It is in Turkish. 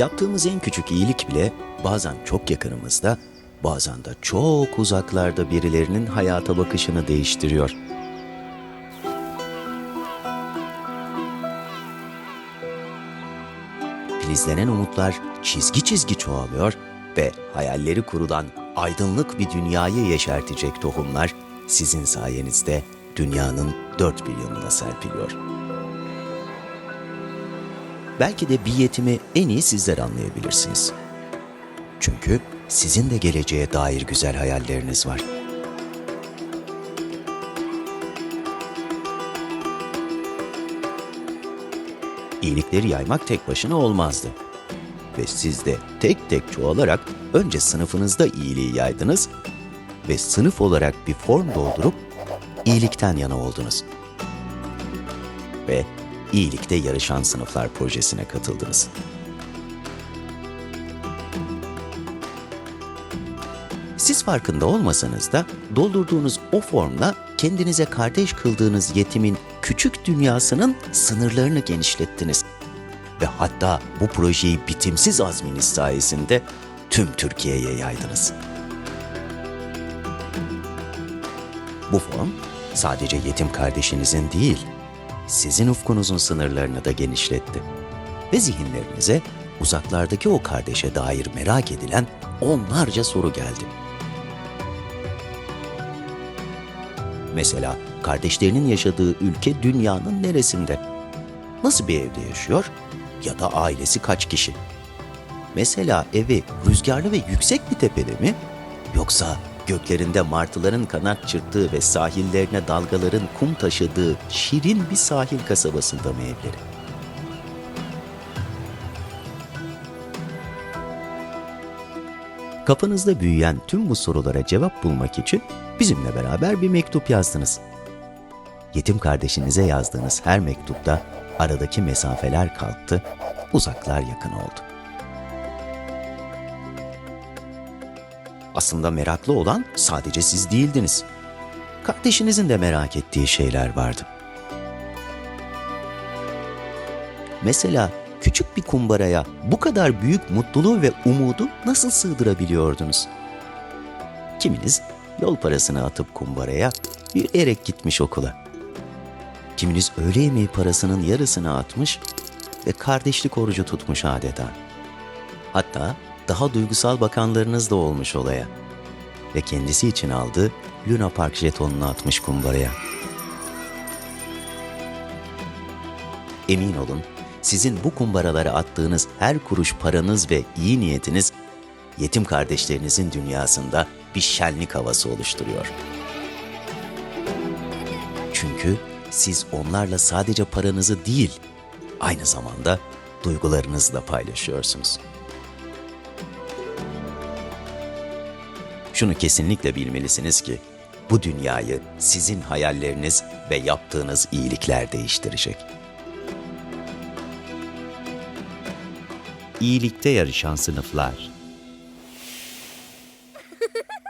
Yaptığımız en küçük iyilik bile bazen çok yakınımızda, bazen de çok uzaklarda birilerinin hayata bakışını değiştiriyor. Filizlenen umutlar çizgi çizgi çoğalıyor ve hayalleri kurulan aydınlık bir dünyayı yeşertecek tohumlar sizin sayenizde dünyanın dört bir yanına serpiliyor. Belki de bir yetimi en iyi sizler anlayabilirsiniz. Çünkü sizin de geleceğe dair güzel hayalleriniz var. İyilikleri yaymak tek başına olmazdı. Ve siz de tek tek çoğalarak önce sınıfınızda iyiliği yaydınız ve sınıf olarak bir form doldurup iyilikten yana oldunuz. Ve iyilikte yarışan sınıflar projesine katıldınız. Siz farkında olmasanız da doldurduğunuz o formla kendinize kardeş kıldığınız yetimin küçük dünyasının sınırlarını genişlettiniz. Ve hatta bu projeyi bitimsiz azminiz sayesinde tüm Türkiye'ye yaydınız. Bu form sadece yetim kardeşinizin değil, sizin ufkunuzun sınırlarını da genişletti. Ve zihinlerinize uzaklardaki o kardeşe dair merak edilen onlarca soru geldi. Mesela kardeşlerinin yaşadığı ülke dünyanın neresinde? Nasıl bir evde yaşıyor? Ya da ailesi kaç kişi? Mesela evi rüzgarlı ve yüksek bir tepede mi? Yoksa göklerinde martıların kanat çırptığı ve sahillerine dalgaların kum taşıdığı şirin bir sahil kasabasında mı evleri? Kafanızda büyüyen tüm bu sorulara cevap bulmak için bizimle beraber bir mektup yazdınız. Yetim kardeşinize yazdığınız her mektupta aradaki mesafeler kalktı, uzaklar yakın oldu. Aslında meraklı olan sadece siz değildiniz. Kardeşinizin de merak ettiği şeyler vardı. Mesela küçük bir kumbaraya bu kadar büyük mutluluğu ve umudu nasıl sığdırabiliyordunuz? Kiminiz yol parasını atıp kumbaraya yürüyerek gitmiş okula. Kiminiz öğle yemeği parasının yarısını atmış ve kardeşlik orucu tutmuş adeta. Hatta daha duygusal bakanlarınız da olmuş olaya. Ve kendisi için aldığı Luna Park jetonunu atmış kumbaraya. Emin olun, sizin bu kumbaralara attığınız her kuruş paranız ve iyi niyetiniz yetim kardeşlerinizin dünyasında bir şenlik havası oluşturuyor. Çünkü siz onlarla sadece paranızı değil, aynı zamanda duygularınızı da paylaşıyorsunuz. şunu kesinlikle bilmelisiniz ki bu dünyayı sizin hayalleriniz ve yaptığınız iyilikler değiştirecek. İyilikte yarışan sınıflar